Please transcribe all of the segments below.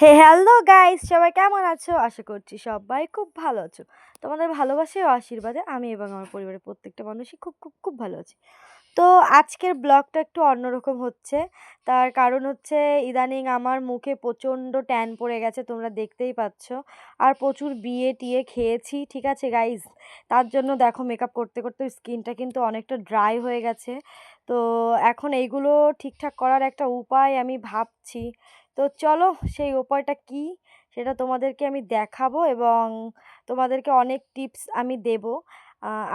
হে hello guys সবাই কেমন আছো? আশা করছি সবাই খুব ভালো আছো। তোমাদের ভালোবাসা ও আশীর্বাদে আমি এবং আমার পরিবারের প্রত্যেকটা মানুষই খুব খুব খুব ভালো আছি। তো আজকের ব্লগটা একটু অন্যরকম হচ্ছে। তার কারণ হচ্ছে ইদানিং আমার মুখে প্রচণ্ড ট্যান পড়ে গেছে, তোমরা দেখতেই পাচ্ছ। আর প্রচুর বিয়ে টিয়ে খেয়েছি, ঠিক আছে গাইজ তার জন্য দেখো মেকআপ করতে করতে স্কিনটা কিন্তু অনেকটা ড্রাই হয়ে গেছে। তো এখন এইগুলো ঠিকঠাক করার একটা উপায় আমি ভাবছি। তো চলো সেই উপায়টা কী? সেটা তোমাদেরকে আমি দেখাবো এবং তোমাদেরকে অনেক টিপস আমি দেবো।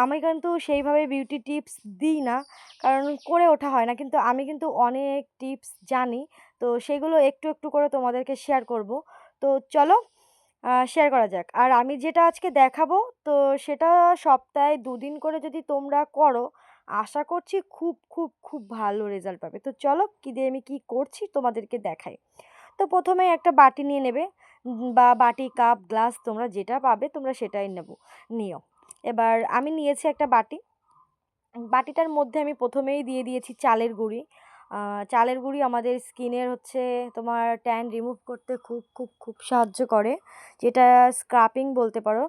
আমি কিন্তু সেইভাবে বিউটি টিপস দিই না, কারণ করে ওঠা হয় না, কিন্তু আমি কিন্তু অনেক টিপস জানি। তো সেগুলো একটু একটু করে তোমাদেরকে শেয়ার করব। তো চলো শেয়ার করা যাক। আর আমি যেটা আজকে দেখাবো, তো সেটা সপ্তাহে দুদিন করে যদি তোমরা করো, আশা করছি খুব খুব খুব ভালো রেজাল্ট পাবে। তো চলো, কী দিয়ে আমি কী করছি তোমাদেরকে দেখাই। তো প্রথমেই একটা বাটি নিয়ে নেবে। বা বাটি, কাপ, গ্লাস তোমরা যেটা পাবে তোমরা সেটাই নেব। নিও। এবার আমি নিয়েছি একটা বাটি। বাটিটার মধ্যে আমি প্রথমেই দিয়ে দিয়েছি চালের গুঁড়ি। চালের গুঁড়ি আমাদের স্কিনের হচ্ছে তোমার ট্যান রিমুভ করতে খুব খুব খুব সাহায্য করে। যেটা স্ক্রাপিং বলতে পারো।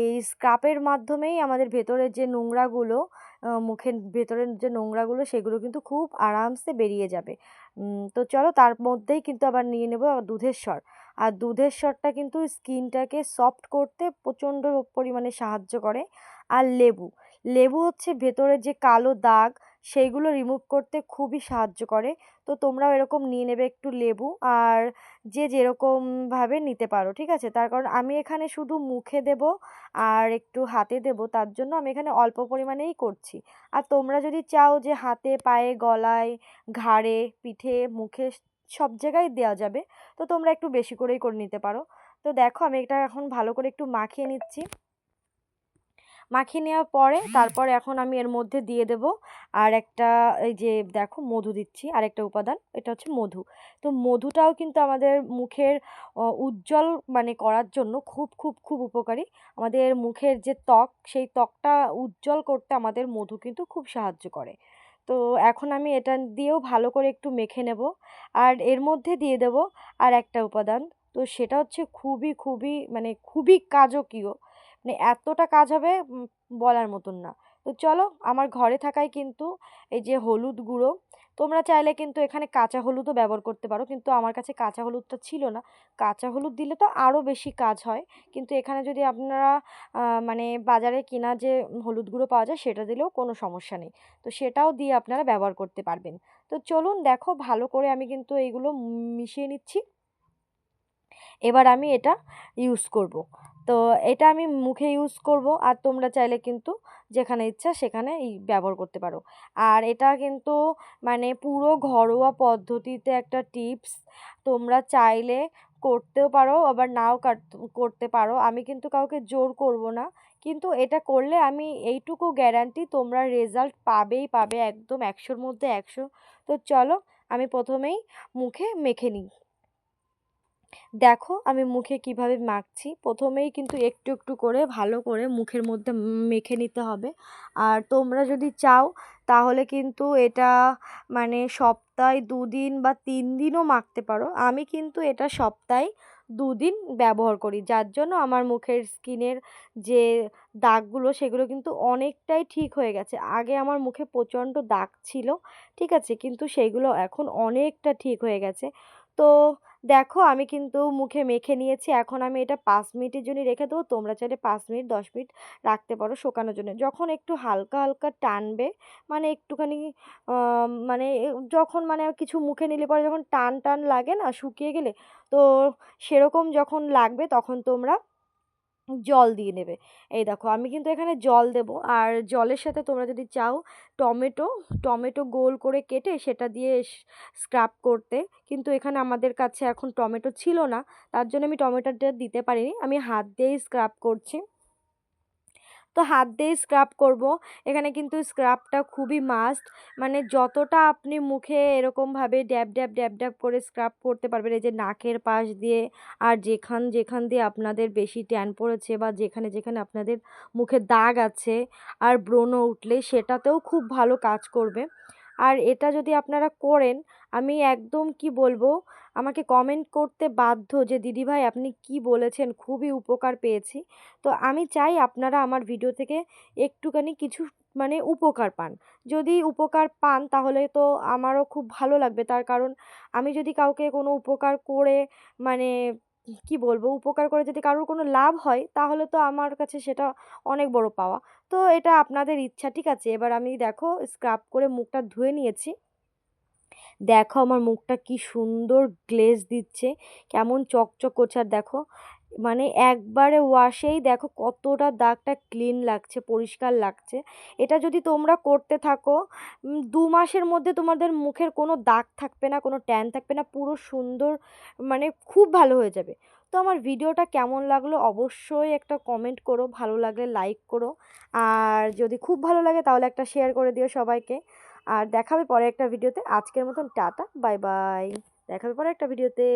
এই স্ক্রাপের মাধ্যমেই আমাদের ভেতরের যে নোংরাগুলো মুখের ভেতরের যে নোংরাগুলো সেগুলো কিন্তু খুব আরামসে বেরিয়ে যাবে। তো চলো তার মধ্যেই কিন্তু আবার নিয়ে নেব দুধের স্বর আর দুধের স্বরটা কিন্তু স্কিনটাকে সফট করতে প্রচণ্ড পরিমাণে সাহায্য করে। আর লেবু লেবু হচ্ছে ভেতরের যে কালো দাগ সেইগুলো রিমুভ করতে খুবই সাহায্য করে। তো তোমরাও এরকম নিয়ে নেবে একটু লেবু আর যে যেরকমভাবে নিতে পারো, ঠিক আছে? তার কারণ আমি এখানে শুধু মুখে দেব আর একটু হাতে দেব, তার জন্য আমি এখানে অল্প পরিমাণেই করছি। আর তোমরা যদি চাও যে হাতে, পায়ে, গলায়, ঘাড়ে, পিঠে, মুখে সব জায়গায় দেওয়া যাবে, তো তোমরা একটু বেশি করেই করে নিতে পারো। তো দেখো আমি এটা এখন ভালো করে একটু মাখিয়ে নিচ্ছি। মাখিয়ে নেওয়ার পরে তারপর এখন আমি এর মধ্যে দিয়ে দেব আর একটা, এই যে দেখো মধু দিচ্ছি আর একটা উপাদান, এটা হচ্ছে মধু। তো মধুটাও কিন্তু আমাদের মুখের উজ্জ্বল মানে করার জন্য খুব খুব খুব উপকারী। আমাদের মুখের যে ত্বক, সেই ত্বকটা উজ্জ্বল করতে আমাদের মধু কিন্তু খুব সাহায্য করে। তো এখন আমি এটা দিয়েও ভালো করে একটু মেখে নেব আর এর মধ্যে দিয়ে দেব আর একটা উপাদান। তো সেটা হচ্ছে খুবই খুবই মানে খুবই কাজকীয়। মানে এতটা কাজ হবে বলার মতন না। তো চলো, আমার ঘরে থাকাই কিন্তু এই যে হলুদ গুঁড়ো। তোমরা চাইলে কিন্তু এখানে কাঁচা হলুদও ব্যবহার করতে পারো, কিন্তু আমার কাছে কাঁচা হলুদটা ছিল না। কাঁচা হলুদ দিলে তো আরও বেশি কাজ হয়। কিন্তু এখানে যদি আপনারা মানে বাজারে কেনা যে হলুদ গুঁড়ো পাওয়া যায়, সেটা দিলেও কোনো সমস্যা নেই। তো সেটাও দিয়ে আপনারা ব্যবহার করতে পারবেন। তো চলুন দেখো, ভালো করে আমি কিন্তু এইগুলো মিশিয়ে নিচ্ছি। এবার আমি এটা ইউজ করব। তো এটা আমি মুখে ইউজ করব আর তোমরা চাইলে কিন্তু যেখানে ইচ্ছা সেখানে ব্যবহার করতে পারো। আর এটা কিন্তু মানে পুরো ঘরোয়া পদ্ধতিতে একটা টিপস তোমরা চাইলে করতেও পারো আবার নাও করতে পারো। আমি কিন্তু কাউকে জোর করব না। কিন্তু এটা করলে আমি এইটুকু গ্যারান্টি তোমরা রেজাল্ট পাবেই পাবে একদম একশোর মধ্যে একশো। তো চলো আমি প্রথমেই মুখে মেখে নিই। দেখো আমি মুখে কীভাবে মাখছি। প্রথমেই কিন্তু একটু একটু করে ভালো করে মুখের মধ্যে মেখে নিতে হবে। আর তোমরা যদি চাও তাহলে কিন্তু এটা মানে সপ্তাহে দুদিন বা তিন দিনও মাখতে পারো। আমি কিন্তু এটা সপ্তাহে দুদিন ব্যবহার করি। যার জন্য আমার মুখের স্কিনের যে দাগগুলো সেগুলো কিন্তু অনেকটাই ঠিক হয়ে গেছে। আগে আমার মুখে প্রচণ্ড দাগ ছিল, ঠিক আছে? কিন্তু সেগুলো এখন অনেকটা ঠিক হয়ে গেছে। তো দেখো আমি কিন্তু মুখে মেখে নিয়েছি। এখন আমি এটা পাঁচ মিনিটের জন্য রেখে দেবো। তোমরা চাইলে পাঁচ মিনিট, দশ মিনিট রাখতে পারো শোকানোর জন্য। যখন একটু হালকা হালকা টানবে মানে একটুখানি মানে যখন মানে কিছু মুখে নিলে পরে যখন টান টান লাগে না শুকিয়ে গেলে, তো সেরকম যখন লাগবে তখন তোমরা জল দিয়ে নেবে। এই দেখো, আমি কিন্তু এখানে জল দেব। আর জলের সাথে তোমরা যদি চাও টমেটো টমেটো গোল করে কেটে সেটা দিয়ে স্ক্রাব করতে। কিন্তু এখানে আমাদের কাছে এখন টমেটো ছিল না, তার জন্য আমি টমেটোটা দিতে পারিনি। আমি হাত দিয়েই স্ক্রাব করছি। তো হাত দিয়ে স্ক্রাব করব। এখানে কিন্তু স্ক্রাবটা খুবই মাস্ট মানে যতটা আপনি মুখে এরকমভাবে ড্যাব ড্যাব ড্যাব ড্যাব করে স্ক্রাব করতে পারবেন, এই যে নাকের পাশ দিয়ে আর যেখান যেখান দিয়ে আপনাদের বেশি ট্যান পড়েছে বা যেখানে যেখানে আপনাদের মুখে দাগ আছে আর ব্রণ উঠলে সেটাতেও খুব ভালো কাজ করবে। আর এটা যদি আপনারা করেন, আমি একদম কি বলব, আমাকে কমেন্ট করতে বাধ্য যে, দিদিভাই, আপনি কি বলেছেন? খুবই উপকার পেয়েছি। তো আমি চাই আপনারা আমার ভিডিও থেকে একটুখানি কিছু মানে উপকার পান। যদি উপকার পান, তাহলে তো আমারও খুব ভালো লাগবে। তার কারণ, আমি যদি কাউকে কোনো উপকার করে মানে কি বলব? উপকার করে যদি কারোর কোনো লাভ হয়, তাহলে তো আমার কাছে সেটা অনেক বড় পাওয়া। তো এটা আপনাদের ইচ্ছা, ঠিক আছে? এবার আমি দেখো স্ক্রাব করে মুখটা ধুয়ে নিয়েছি। দেখো আমার মুখটা কি সুন্দর গ্লেজ দিচ্ছে, কেমন চকচক করছে। আর দেখো মানে একবারে ওয়াশেই দেখো কতটা দাগটা ক্লিন লাগছে, পরিষ্কার লাগছে। এটা যদি তোমরা করতে থাকো দু মাসের মধ্যে তোমাদের মুখের কোনো দাগ থাকবে না, কোনো ট্যান থাকবে না, পুরো সুন্দর মানে খুব ভালো হয়ে যাবে। তো আমার ভিডিওটা কেমন লাগল অবশ্যই একটা কমেন্ট করো, ভালো লাগলে লাইক করো। আর যদি খুব ভালো লাগে তাহলে একটা শেয়ার করে দিও সবাইকে। আর দেখাবে পরে একটা ভিডিওতে। আজকের মতন টাটা বাই বাই দেখাবে পরে একটা ভিডিওতে।